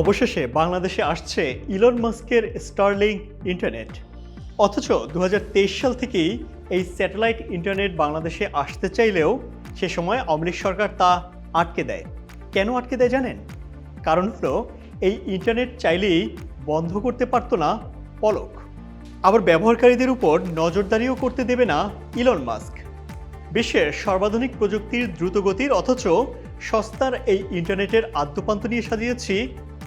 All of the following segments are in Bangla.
অবশেষে বাংলাদেশে আসছে ইলন মাস্কের স্টারলিং ইন্টারনেট অথচ দু হাজার তেইশ সাল থেকেই এই স্যাটেলাইট ইন্টারনেট বাংলাদেশে আসতে চাইলেও সে সময় অমরিক সরকার তা আটকে দেয়। কেন আটকে দেয় জানেন? কারণ হলো এই ইন্টারনেট চাইলেই বন্ধ করতে পারতো না পলক। আবার ব্যবহারকারীদের উপর নজরদারিও করতে দেবে না ইলন মাস্ক। বিশ্বের সর্বাধুনিক প্রযুক্তির দ্রুতগতির অথচ সস্তার এই ইন্টারনেটের আদ্যপান্ত নিয়ে সাজিয়েছি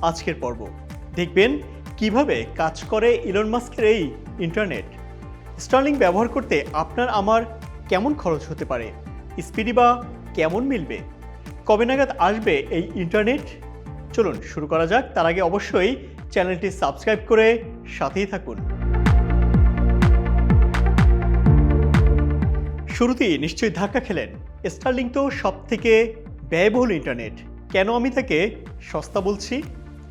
আজকের পর্ব। দেখবেন কীভাবে কাজ করে ইলন মাস্কের এই ইন্টারনেট স্টার্লিং ব্যবহার করতে আপনার আমার কেমন খরচ হতে পারে? স্পিডি বা কেমন মিলবে? কবে নাগাদ আসবে এই ইন্টারনেট চলুন শুরু করা যাক। তার আগে অবশ্যই চ্যানেলটি সাবস্ক্রাইব করে সাথেই থাকুন। শুরুতেই নিশ্চয়ই ধাক্কা খেলেন। স্টারলিং তো সব থেকে ব্যয়বহুল ইন্টারনেট কেন আমি তাকে সস্তা বলছি?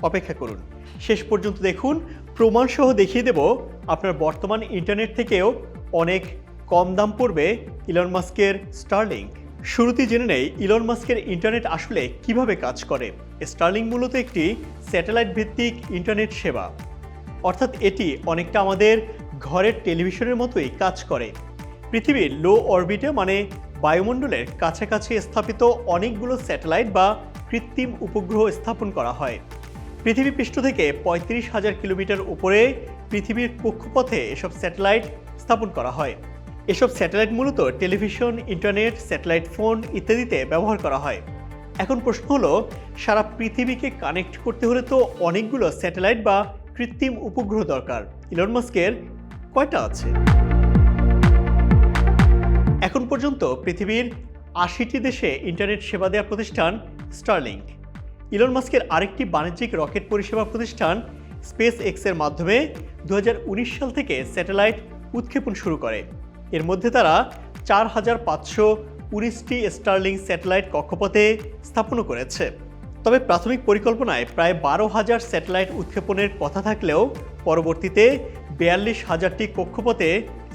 অপেক্ষা করুন। শেষ পর্যন্ত দেখুন, প্রমাণসহ দেখিয়ে দেব আপনার বর্তমান ইন্টারনেট থেকেও অনেক কম দাম পড়বে ইলন মাস্কের স্টারলিং শুরুতেই জেনে নেই, ইলন মাস্কের ইন্টারনেট আসলে কীভাবে কাজ করে। স্টারলিং মূলত একটি স্যাটেলাইট ভিত্তিক ইন্টারনেট সেবা। অর্থাৎ এটি অনেকটা আমাদের ঘরের টেলিভিশনের মতোই কাজ করে। পৃথিবীর লো অরবিটে মানে বায়ুমণ্ডলের কাছাকাছি স্থাপিত অনেকগুলো স্যাটেলাইট বা কৃত্রিম উপগ্রহ স্থাপন করা হয়। পৃথিবী পৃষ্ঠ থেকে পঁয়ত্রিশ হাজার কিলোমিটার উপরে পৃথিবীর কক্ষপথে এসব স্যাটেলাইট স্থাপন করা হয়। এসব স্যাটেলাইট মূলত টেলিভিশন, ইন্টারনেট, স্যাটেলাইট ফোন ইত্যাদিতে ব্যবহার করা হয়। এখন প্রশ্ন হলো, সারা পৃথিবীকে কানেক্ট করতে হলে তো অনেকগুলো স্যাটেলাইট বা কৃত্রিম উপগ্রহ দরকার। ইলন মাস্কের কয়টা আছে? এখন পর্যন্ত পৃথিবীর আশিটি দেশে ইন্টারনেট সেবা দেওয়া প্রতিষ্ঠান স্টারলিংক ইলন মাস্কের আরেকটি বাণিজ্যিক রকেট পরিষেবা প্রতিষ্ঠান স্পেস এক্সের মাধ্যমে দু হাজার উনিশ সাল থেকে স্যাটেলাইট উৎক্ষেপণ শুরু করে। এর মধ্যে তারা চার হাজার পাঁচশো উনিশটি স্টারলিং স্যাটেলাইট কক্ষপথে স্থাপনও করেছে। তবে প্রাথমিক পরিকল্পনায় প্রায় বারো হাজার স্যাটেলাইট উৎক্ষেপণের কথা থাকলেও পরবর্তীতে বিয়াল্লিশ হাজারটি কক্ষপথে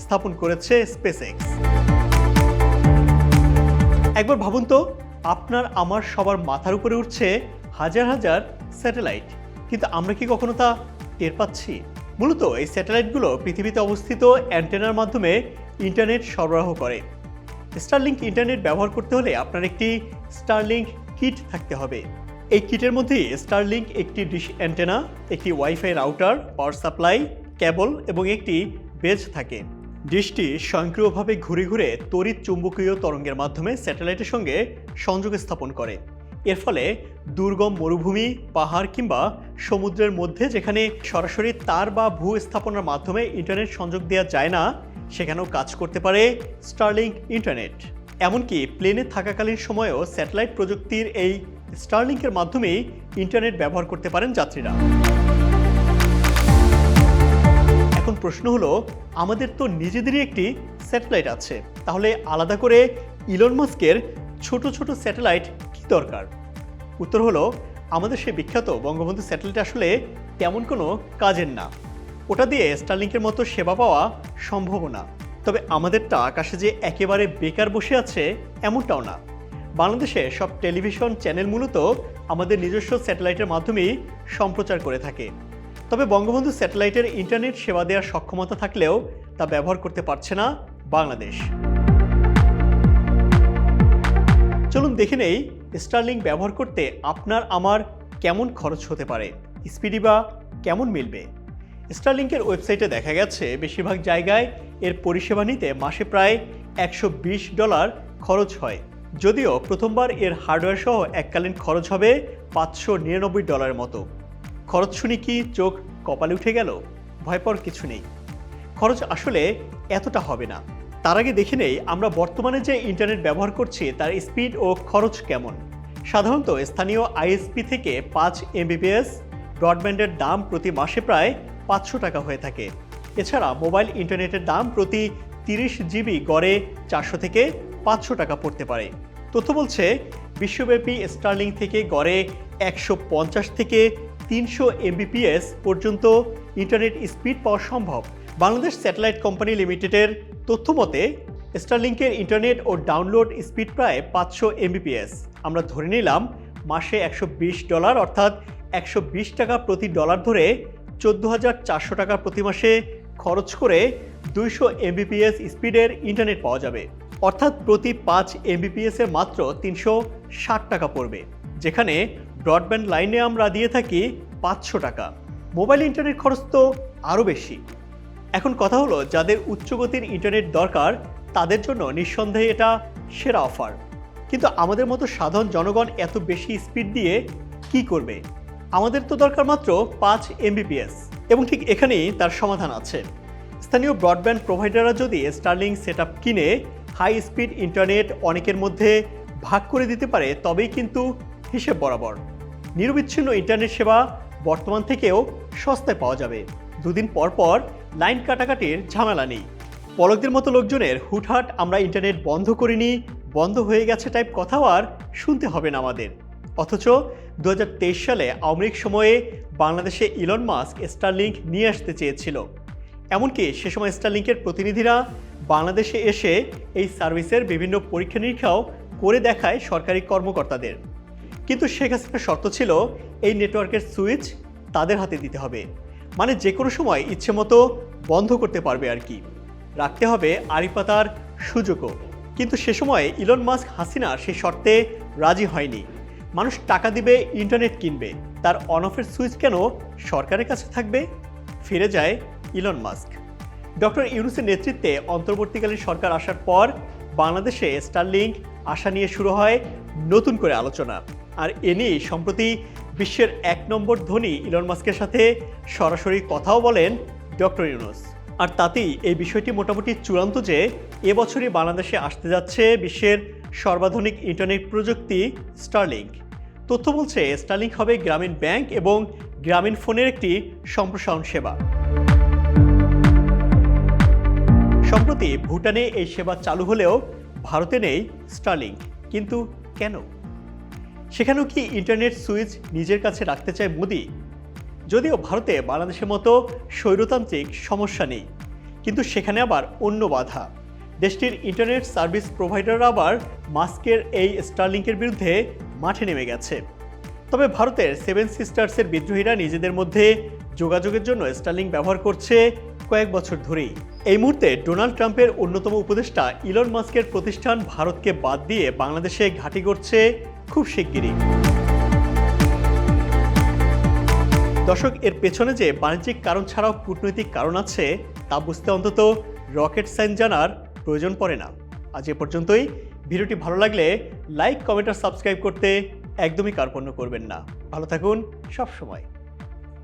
স্থাপন করেছে স্পেস এক্স একবার ভাবুন তো, আপনার, আমার সবার মাথার উপরে উঠছে হাজার হাজার স্যাটেলাইট। কিন্তু আমরা কি কখনো তা টের পাচ্ছি? মূলত এই স্যাটেলাইটগুলো পৃথিবীতে অবস্থিত অ্যান্টেনার মাধ্যমে ইন্টারনেট সরবরাহ করে। স্টারলিংক ইন্টারনেট ব্যবহার করতে হলে আপনার একটি স্টারলিংক কিট থাকতে হবে। এই কিটের মধ্যে স্টারলিংক একটি ডিশ অ্যান্টেনা, একটি WiFi router power supply cable এবং একটি বেজ থাকে। ডিশটি স্বয়ংক্রিয়ভাবে ঘুরে ঘুরে তড়িৎ চুম্বকীয় তরঙ্গের মাধ্যমে স্যাটেলাইটের সঙ্গে সংযোগ স্থাপন করে। এর ফলে দুর্গম মরুভূমি, পাহাড় কিংবা সমুদ্রের মধ্যে যেখানে সরাসরি তার বা ভূ স্থাপনার মাধ্যমে ইন্টারনেট সংযোগ দেওয়া যায় না, সেখানেও কাজ করতে পারে স্টারলিংক ইন্টারনেট এমনকি প্লেনে থাকাকালীন সময়েও স্যাটেলাইট প্রযুক্তির এই স্টারলিংকের মাধ্যমেই ইন্টারনেট ব্যবহার করতে পারেন যাত্রীরা। এখন প্রশ্ন হলো, আমাদের তো নিজেদেরই একটি স্যাটেলাইট আছে। তাহলে আলাদা করে ইলন মাস্কের ছোট ছোট স্যাটেলাইট কি দরকার? উত্তর হলো, আমাদের সে বিখ্যাত বঙ্গবন্ধু স্যাটেলাইট আসলে তেমন কোনো কাজের না। ওটা দিয়ে স্টারলিংকের মতো সেবা পাওয়া সম্ভব না। তবে আমাদেরটা আকাশে যে একেবারে বেকার বসে আছে, এমনটাও না। বাংলাদেশে সব টেলিভিশন চ্যানেল মূলত আমাদের নিজস্ব স্যাটেলাইটের মাধ্যমেই সম্প্রচার করে থাকে। তবে বঙ্গবন্ধু স্যাটেলাইটের ইন্টারনেট সেবা দেওয়ার সক্ষমতা থাকলেও তা ব্যবহার করতে পারছে না বাংলাদেশ। চলুন দেখে নেই স্টারলিংক ব্যবহার করতে আপনার আমার কেমন খরচ হতে পারে? স্পিডি বা কেমন মিলবে? স্টারলিংকের ওয়েবসাইটে দেখা গেছে, বেশিরভাগ জায়গায় এর পরিষেবা নিতে মাসে প্রায় একশো বিশ ডলার খরচ হয়। যদিও প্রথমবার এর হার্ডওয়্যার সহ এককালীন খরচ হবে পাঁচশো নিরানব্বই ডলারের মতো। খরচ শুনে কি চোখ কপালে উঠে গেল? ভয় পাওয়ার কিছু নেই। খরচ আসলে এতটা হবে না। তার আগে দেখে নেই আমরা বর্তমানে যে ইন্টারনেট ব্যবহার করছি, তার স্পিড ও খরচ কেমন। সাধারণত স্থানীয় আইএসপি থেকে পাঁচ এমবিপিএস ব্রডব্যান্ডের দাম প্রতি মাসে প্রায় পাঁচশো টাকা হয়ে থাকে। এছাড়া মোবাইল ইন্টারনেটের দাম প্রতি তিরিশ জিবি গড়ে চারশো থেকে পাঁচশো টাকা পড়তে পারে। তথ্য বলছে, বিশ্বব্যাপী স্টার্লিং থেকে গড়ে একশো পঞ্চাশ থেকে তিনশো এমবিপিএস পর্যন্ত ইন্টারনেট স্পিড পাওয়া সম্ভব। বাংলাদেশ স্যাটেলাইট কোম্পানি লিমিটেডের তথ্য মতে স্টারলিংকের ইন্টারনেট ও ডাউনলোড স্পিড প্রায় পাঁচশো এমবিপিএস আমরা ধরে নিলাম, মাসে একশো বিশ ডলার অর্থাৎ একশো বিশ টাকা প্রতি ডলার ধরে চোদ্দ হাজার চারশো টাকা প্রতি মাসে খরচ করে দুইশো এমবিপিএস স্পিডের ইন্টারনেট পাওয়া যাবে। অর্থাৎ প্রতি পাঁচ এমবিপিএস এ মাত্র তিনশো ষাট টাকা পড়বে, যেখানে ব্রডব্যান্ড লাইনে আমরা দিয়ে থাকি পাঁচশো টাকা। মোবাইল ইন্টারনেট খরচ তো আরও বেশি। এখন কথা হলো, যাদের উচ্চগতির ইন্টারনেট দরকার, তাদের জন্য নিঃসন্দেহে এটা সেরা অফার কিন্তু আমাদের মতো সাধারণ জনগণ এত বেশি স্পিড দিয়ে কি করবে? আমাদের তো দরকার মাত্র পাঁচ এমবিপিএস এবং ঠিক এখানেই তার সমাধান আছে। স্থানীয় ব্রডব্যান্ড প্রোভাইডাররা যদি স্টার্লিং সেট কিনে হাই স্পিড ইন্টারনেট অনেকের মধ্যে ভাগ করে দিতে পারে, তবেই কিন্তু হিসেব বরাবর। নিরবিচ্ছিন্ন ইন্টারনেট সেবা বর্তমান থেকেও সস্তায় পাওয়া যাবে। দুদিন পর পর লাইন কাটাকাটির ঝামেলা নেই। পলকদের মতো লোকজনের হুটহাট আমরা ইন্টারনেট বন্ধ করিনি, বন্ধ হয়ে গেছে টাইপ কথাও আর শুনতে হবে না আমাদের। অথচ দু হাজার তেইশ সালে আওয়ামী সময়ে বাংলাদেশে ইলন মাস্ক স্টারলিংক নিয়ে আসতে চেয়েছিল। এমনকি সে সময় স্টারলিংকের প্রতিনিধিরা বাংলাদেশে এসে এই সার্ভিসের বিভিন্ন পরীক্ষা নিরীক্ষাও করে দেখায় সরকারি কর্মকর্তাদের। কিন্তু শেখ শর্ত ছিল, এই নেটওয়ার্কের সুইচ তাদের হাতে দিতে হবে। মানে যে কোনো সময় ইচ্ছে মতো বন্ধ করতে পারবে আর কি। রাখতে হবে আড়িপাতার সুযোগও। কিন্তু সে সময় ইলন মাস্ক হাসিনা সেই শর্তে রাজি হয়নি। মানুষ টাকা দিবে, ইন্টারনেট কিনবে। তার অন অফের সুইচ কেন সরকারের কাছে থাকবে? ফিরে যায় ইলন মাস্ক। ডক্টর ইউনুসের নেতৃত্বে অন্তর্বর্তীকালীন সরকার আসার পর বাংলাদেশে স্টারলিংক আশা নিয়ে শুরু হয় নতুন করে আলোচনা। আর এ নিয়েই সম্প্রতি বিশ্বের এক নম্বর ধনী ইলন মাস্কের সাথে সরাসরি কথাও বলেন ডক্টর ইউনুস। আর তাতেই এই বিষয়টি মোটামুটি চূড়ান্ত যে এবছরই বাংলাদেশে আসতে যাচ্ছে বিশ্বের সর্বাধুনিক ইন্টারনেট প্রযুক্তি স্টারলিংক। তথ্য বলছে স্টারলিংক হবে গ্রামীণ ব্যাংক এবং গ্রামীণ ফোনের একটি সম্প্রসারণ সেবা। সম্প্রতি ভুটানে এই সেবা চালু হলেও ভারতে নেই স্টারলিংক। কিন্তু কেন? সেখানেও কি ইন্টারনেট সুইচ নিজের কাছে রাখতে চায় মোদি? যদিও ভারতে বাংলাদেশের মতো স্বৈরতান্ত্রিক সমস্যা নেই, কিন্তু সেখানে আবার অন্য বাধা। দেশটির ইন্টারনেট সার্ভিস প্রোভাইডাররা আবার মাস্কের এই স্টারলিংকের বিরুদ্ধে মাঠে নেমে গেছে। তবে ভারতের সেভেন সিস্টার্সের বিদ্রোহীরা নিজেদের মধ্যে যোগাযোগের জন্য স্টারলিংক ব্যবহার করছে কয়েক বছর ধরেই। এই মুহূর্তে ডোনাল্ড ট্রাম্পের অন্যতম উপদেষ্টা ইলন মাস্কের প্রতিষ্ঠান ভারতকে বাদ দিয়ে বাংলাদেশে ঘাঁটি করছে খুব শিগগিরই। দর্শক, এর পেছনে যে বাণিজ্যিক কারণ ছাড়াও কূটনৈতিক কারণ আছে, তা বুঝতে অন্তত রকেট সায়েন্স জানার প্রয়োজন পড়ে না। আজ এ পর্যন্তই। ভিডিওটি ভালো লাগলে লাইক, কমেন্ট আর সাবস্ক্রাইব করতে একদমই কার্পণ্য করবেন না। ভালো থাকুন সব সময়